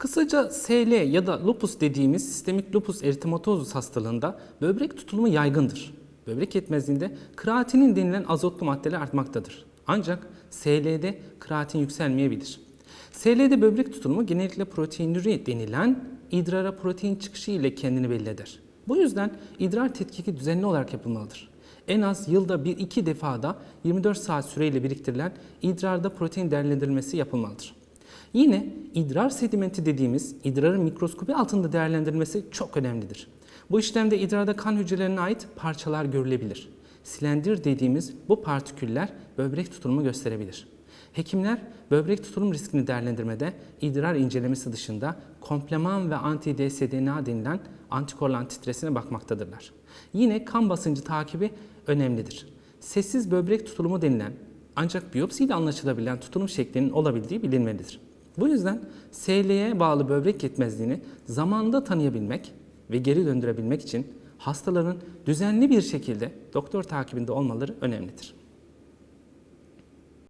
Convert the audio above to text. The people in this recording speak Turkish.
Kısaca SL ya da lupus dediğimiz sistemik lupus eritematosus hastalığında böbrek tutulumu yaygındır. Böbrek yetmezliğinde kreatinin denilen azotlu maddeler artmaktadır. Ancak SL'de kreatin yükselmeyebilir. SL'de böbrek tutulumu genellikle proteinuri denilen idrara protein çıkışı ile kendini belli eder. Bu yüzden idrar tetkiki düzenli olarak yapılmalıdır. En az yılda 1-2 defada 24 saat süreyle biriktirilen idrarda protein değerlendirilmesi yapılmalıdır. Yine idrar sedimenti dediğimiz idrarın mikroskopi altında değerlendirilmesi çok önemlidir. Bu işlemde idrarda kan hücrelerine ait parçalar görülebilir. Silendir dediğimiz bu partiküller böbrek tutulumu gösterebilir. Hekimler böbrek tutulum riskini değerlendirmede idrar incelemesi dışında kompleman ve anti-dsDNA denilen antikorlan titresine bakmaktadırlar. Yine kan basıncı takibi önemlidir. Sessiz böbrek tutulumu denilen ancak biyopsiyle anlaşılabilen tutulum şeklinin olabildiği bilinmelidir. Bu yüzden SL'ye bağlı böbrek yetmezliğini zamanında tanıyabilmek ve geri döndürebilmek için hastaların düzenli bir şekilde doktor takibinde olmaları önemlidir.